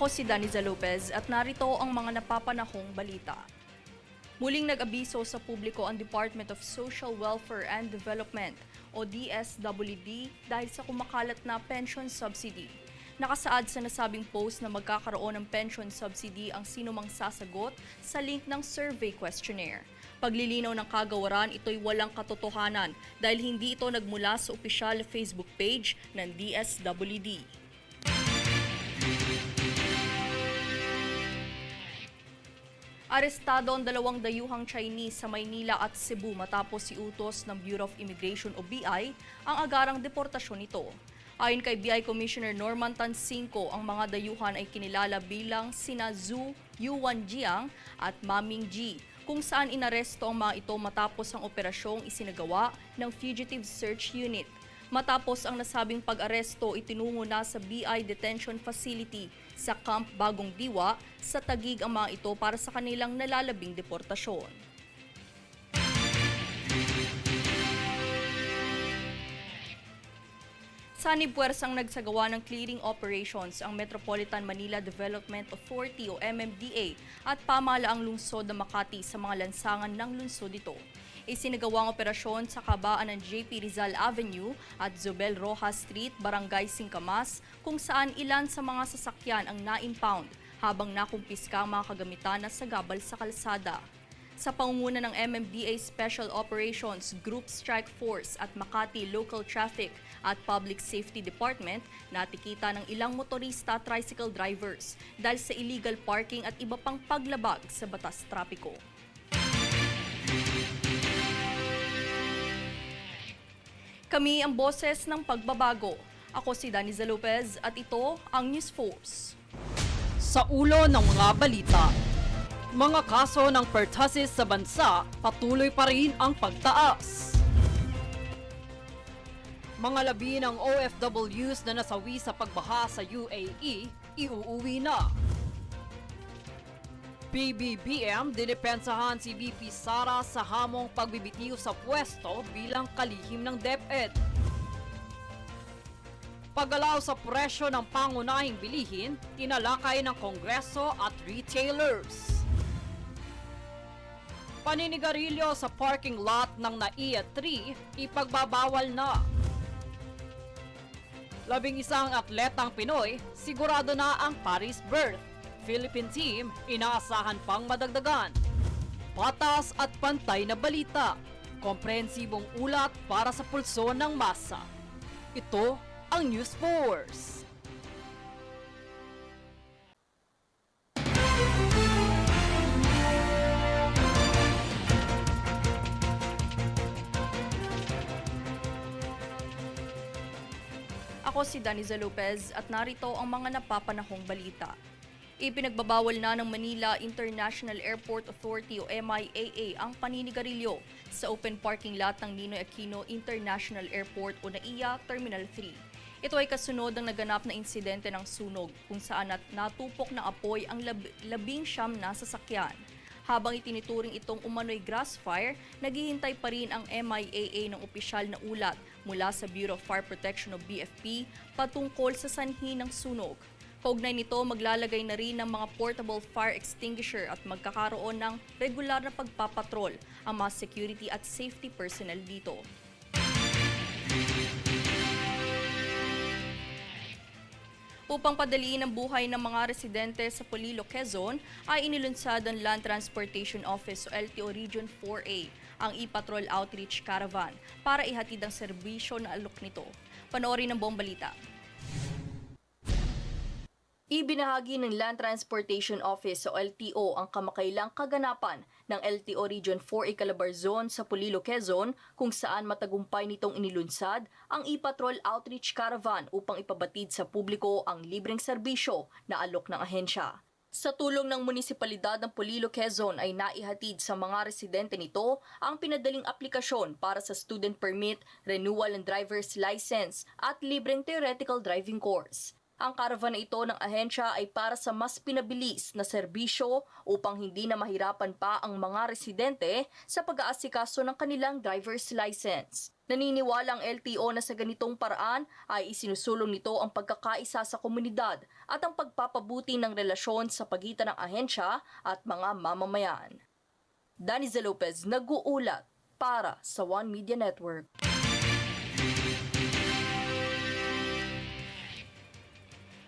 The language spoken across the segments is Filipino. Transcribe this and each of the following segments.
Ako si Daniza Lopez at narito ang mga napapanahong balita. Muling nag-abiso sa publiko ang Department of Social Welfare and Development o DSWD dahil sa kumakalat na pension subsidy. Nakasaad sa nasabing post na magkakaroon ng pension subsidy ang sinumang sasagot sa link ng survey questionnaire. Paglilinaw ng kagawaran, ito'y walang katotohanan dahil hindi ito nagmula sa opisyal Facebook page ng DSWD. Arestado ang dalawang dayuhang Chinese sa Maynila at Cebu matapos iutos ng Bureau of Immigration o BI ang agarang deportasyon nito. Ayon kay BI Commissioner Norman Tansinko, ang mga dayuhan ay kinilala bilang sina Zhu Yuan Jiang at Maming Ji, kung saan inaresto ang mga ito matapos ang operasyong isinagawa ng Fugitive Search Unit. Matapos ang nasabing pag-aresto, itinungo na sa BI Detention Facility sa Camp Bagong Diwa sa Tagig ang mga ito para sa kanilang nalalabing deportasyon. Sani Puwersang nagsagawa ng clearing operations ang Metropolitan Manila Development Authority o MMDA at pamalaang lungsod ng Makati sa mga lansangan ng lungsod ito. Isinagawang operasyon sa kabaan ng JP Rizal Avenue at Zobel Rojas Street, Barangay Singkamas, kung saan ilan sa mga sasakyan ang na-impound habang nakumpiska ang mga kagamitan na sagabal sa kalsada sa pangunguna ng MMDA Special Operations Group Strike Force at Makati Local Traffic at Public Safety Department, natikita ng ilang motorista at tricycle drivers dahil sa illegal parking at iba pang paglabag sa batas trapiko. Kami ang boses ng pagbabago. Ako si Daniza Lopez at ito ang News Force. Sa ulo ng mga balita, mga kaso ng pertussis sa bansa patuloy pa rin ang pagtaas. Mga labi ng OFWs na nasawi sa pagbaha sa UAE, iuuwi na. PBBM dinipensahan si VP Sara sa hamong pagbibitiw sa pwesto bilang kalihim ng DepEd. Pagalaw sa presyo ng pangunahing bilihin, tinalakay ng Kongreso at retailers. Paninigarilyo sa parking lot ng NAIA 3, ipagbabawal na. Labing isang atletang Pinoy, sigurado na ang Paris berth. Philippine team, inaasahan pang madagdagan. Patas at pantay na balita. Komprehensibong ulat para sa pulso ng masa. Ito ang News Force. Ako si Daniza Lopez at narito ang mga napapanahong balita. Ipinagbabawal na ng Manila International Airport Authority o MIAA ang paninigarilyo sa open parking lot ng Ninoy Aquino International Airport o NAIA Terminal 3. Ito ay kasunod ng naganap na insidente ng sunog kung saan nat natupok ng apoy ang lab- labing siyam na sasakyan. Habang itinituring itong umano'y grass fire, naghihintay pa rin ang MIAA ng opisyal na ulat mula sa Bureau of Fire Protection o BFP patungkol sa sanhi ng sunog. Kaugnay nito, maglalagay na rin ng mga portable fire extinguisher at magkakaroon ng regular na pagpapatrol ang mga security at safety personnel dito. Upang padaliin ang buhay ng mga residente sa Polilo, Quezon, ay inilunsad ng Land Transportation Office o LTO Region 4A ang e-patrol outreach caravan para ihatid ang serbisyo na alok nito. Panoorin ang buong balita. Ibinahagi ng Land Transportation Office o LTO ang kamakailang kaganapan ng LTO Region 4A Calabar Zone sa Pulilo, Quezon kung saan matagumpay nitong inilunsad ang e-patrol outreach caravan upang ipabatid sa publiko ang libreng serbisyo na alok ng ahensya. Sa tulong ng munisipalidad ng Pulilo, Quezon ay naihatid sa mga residente nito ang pinadaling aplikasyon para sa student permit, renewal ng driver's license at libreng theoretical driving course. Ang caravan na ito ng ahensya ay para sa mas pinabilis na serbisyo upang hindi na mahirapan pa ang mga residente sa pag-aasikaso ng kanilang driver's license. Naniniwala ang LTO na sa ganitong paraan ay isinusulong nito ang pagkakaisa sa komunidad at ang pagpapabuti ng relasyon sa pagitan ng ahensya at mga mamamayan. Daniza Lopez nag-uulat para sa One Media Network.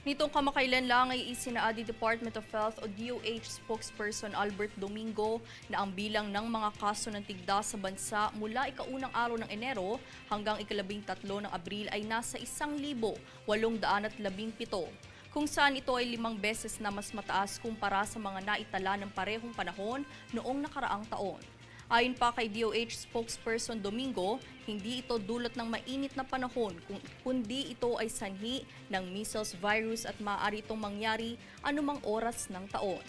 Nitong kamakailan lang ay isinaadi Department of Health o DOH spokesperson Albert Domingo na ang bilang ng mga kaso ng tigda sa bansa mula ikaunang araw ng Enero hanggang ikalabing tatlo ng Abril ay nasa isang libo walong daan at labing pito kung saan ito ay limang beses na mas mataas kumpara sa mga naitala ng parehong panahon noong nakaraang taon. Ayon pa kay DOH spokesperson Domingo, hindi ito dulot ng mainit na panahon kung, kundi ito ay sanhi ng measles virus at maaari itong mangyari anumang oras ng taon.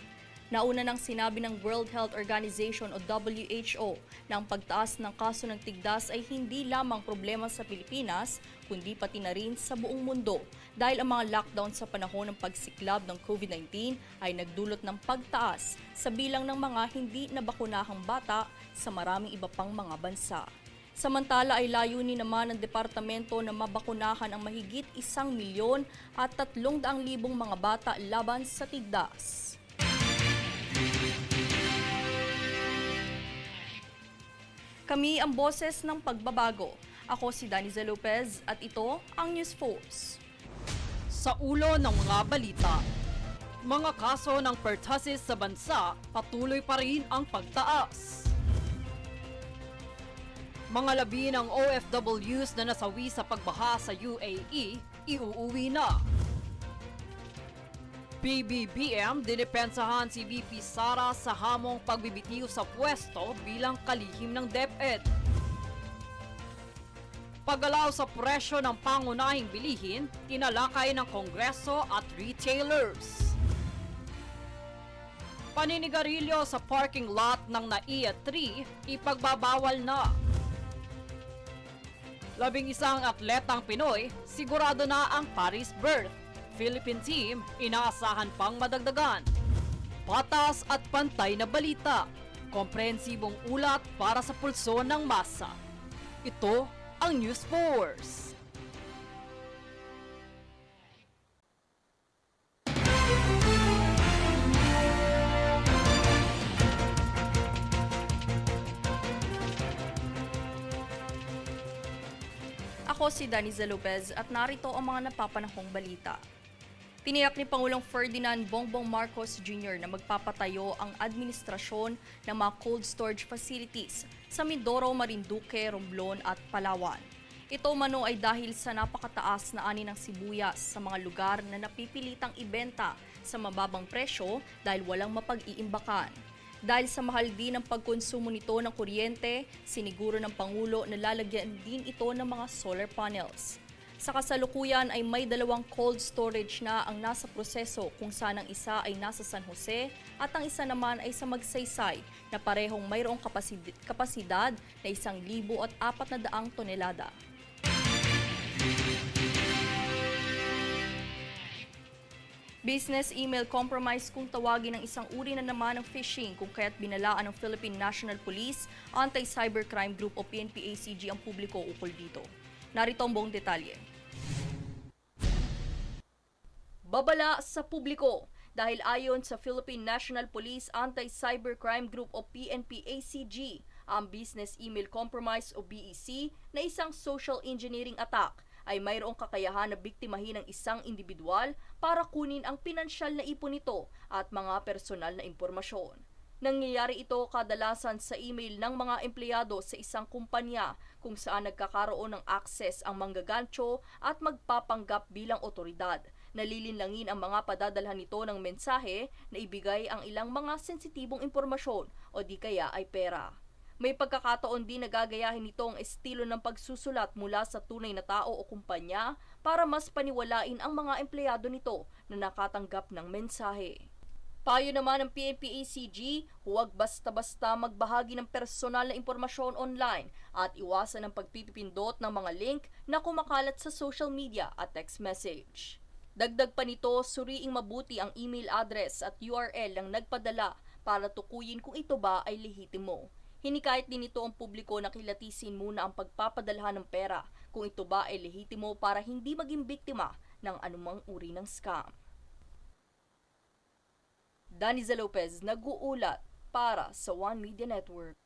Nauna nang sinabi ng World Health Organization o WHO na ang pagtaas ng kaso ng tigdas ay hindi lamang problema sa Pilipinas, kundi pati na rin sa buong mundo dahil ang mga lockdown sa panahon ng pagsiklab ng COVID-19 ay nagdulot ng pagtaas sa bilang ng mga hindi nabakunahang bata sa maraming iba pang mga bansa. Samantala ay layunin naman ng departamento na mabakunahan ang mahigit isang milyon at tatlong daang libong mga bata laban sa tigdas. Kami ang boses ng pagbabago. Ako si Daniza Lopez at ito ang News Force. Sa ulo ng mga balita, mga kaso ng pertussis sa bansa patuloy pa rin ang pagtaas. Mga labi ng OFWs na nasawi sa pagbaha sa UAE, iuuwi na. PBBM dinipensahan si VP Sara sa hamong pagbibitiw sa pwesto bilang kalihim ng DepEd. Pagalaw sa presyo ng pangunahing bilihin, tinalakay ng Kongreso at retailers. Paninigarilyo sa parking lot ng NAIA 3, ipagbabawal na. Labing isang atletang Pinoy, sigurado na ang Paris berth. Philippine team, inaasahan pang madagdagan. Patas at pantay na balita. Komprehensibong ulat para sa pulso ng masa. Ito ang News Force. Ako si Daniza Lopez at narito ang mga napapanahong balita. Tiniyak ni Pangulong Ferdinand Bongbong Marcos Jr. na magpapatayo ang administrasyon ng mga cold storage facilities sa Mindoro, Marinduque, Romblon at Palawan. Ito mano ay dahil sa napakataas na ani ng sibuyas sa mga lugar na napipilitang ibenta sa mababang presyo dahil walang mapag-iimbakan. Dahil sa mahal din ang pagkonsumo nito ng kuryente, siniguro ng Pangulo na lalagyan din ito ng mga solar panels. Sa kasalukuyan ay may dalawang cold storage na ang nasa proseso kung saan ang isa ay nasa San Jose at ang isa naman ay sa Magsaysay na parehong mayroong kapasid- kapasidad na isang libo at apat na daang tonelada. Business email compromise kung tawagin ng isang uri na naman ng phishing kung kaya't binalaan ng Philippine National Police Anti-Cybercrime Group o PNP-ACG ang publiko ukol dito. Narito ang buong detalye. Babala sa publiko dahil ayon sa Philippine National Police Anti-Cybercrime Group o PNP-ACG, ang Business Email Compromise o BEC na isang social engineering attack ay mayroong kakayahan na biktimahin ng isang individual para kunin ang pinansyal na ipon nito at mga personal na impormasyon. Nangyayari ito kadalasan sa email ng mga empleyado sa isang kumpanya kung saan nagkakaroon ng access ang manggagancho at magpapanggap bilang otoridad. Nalilinlangin ang mga padadalhan nito ng mensahe na ibigay ang ilang mga sensitibong impormasyon o di kaya ay pera. May pagkakataon din na gagayahin nito ang estilo ng pagsusulat mula sa tunay na tao o kumpanya para mas paniwalain ang mga empleyado nito na nakatanggap ng mensahe. Payo naman ng PNP-ACG, huwag basta-basta magbahagi ng personal na impormasyon online at iwasan ang pagpipindot ng mga link na kumakalat sa social media at text message. Dagdag pa nito, suriing mabuti ang email address at URL ng nagpadala para tukuyin kung ito ba ay lehitimo. Hinikayat din ito ang publiko na kilatisin muna ang pagpapadalhan ng pera kung ito ba ay lehitimo para hindi maging biktima ng anumang uri ng scam. Daniza Lopez nag-uulat para sa One Media Network.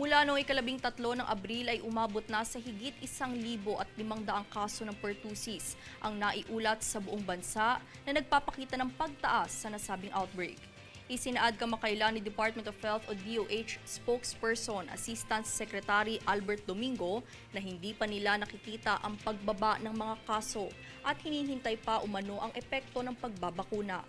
Mula noong ikalabing tatlo ng Abril ay umabot na sa higit isang libo at limang daang kaso ng pertussis ang naiulat sa buong bansa na nagpapakita ng pagtaas sa nasabing outbreak. Isinaad kamakailan ni Department of Health o DOH spokesperson Assistant Secretary Albert Domingo na hindi pa nila nakikita ang pagbaba ng mga kaso at hinihintay pa umano ang epekto ng pagbabakuna.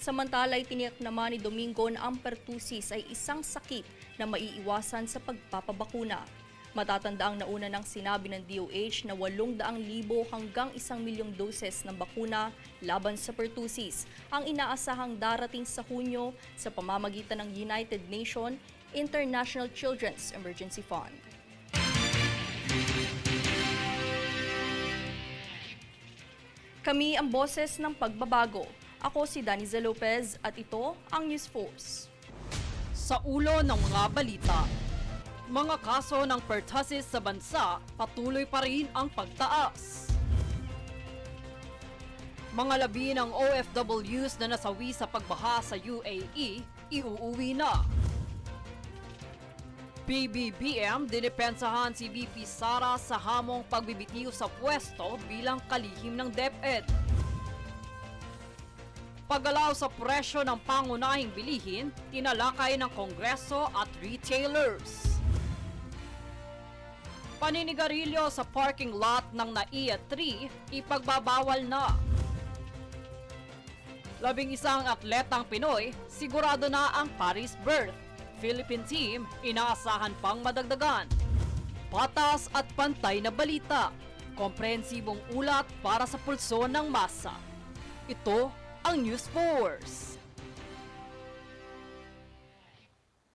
Samantala, tiniyak naman ni Domingo na ang pertussis ay isang sakit na maiiwasan sa pagpapabakuna. Matatandaang nauna ng sinabi ng DOH na 800,000 hanggang 1 milyong doses ng bakuna laban sa pertussis ang inaasahang darating sa Hunyo sa pamamagitan ng United Nations International Children's Emergency Fund. Kami ang boses ng pagbabago. Ako si Daniza Lopez at ito ang News Force. Sa ulo ng mga balita, mga kaso ng pertussis sa bansa patuloy pa rin ang pagtaas. Mga labi ng OFWs na nasawi sa pagbaha sa UAE, iuuwi na. PBBM dinepensahan si VP Sara sa hamong pagbibitiw sa pwesto bilang kalihim ng DepEd. Paggalaw sa presyo ng pangunahing bilihin, tinalakay ng Kongreso at retailers. Paninigarilyo sa parking lot ng NAIA 3, ipagbabawal na. Labing isang atletang Pinoy, sigurado na ang Paris berth. Philippine team, inaasahan pang madagdagan. Patas at pantay na balita. Komprehensibong ulat para sa pulso ng masa. Ito ang News Force.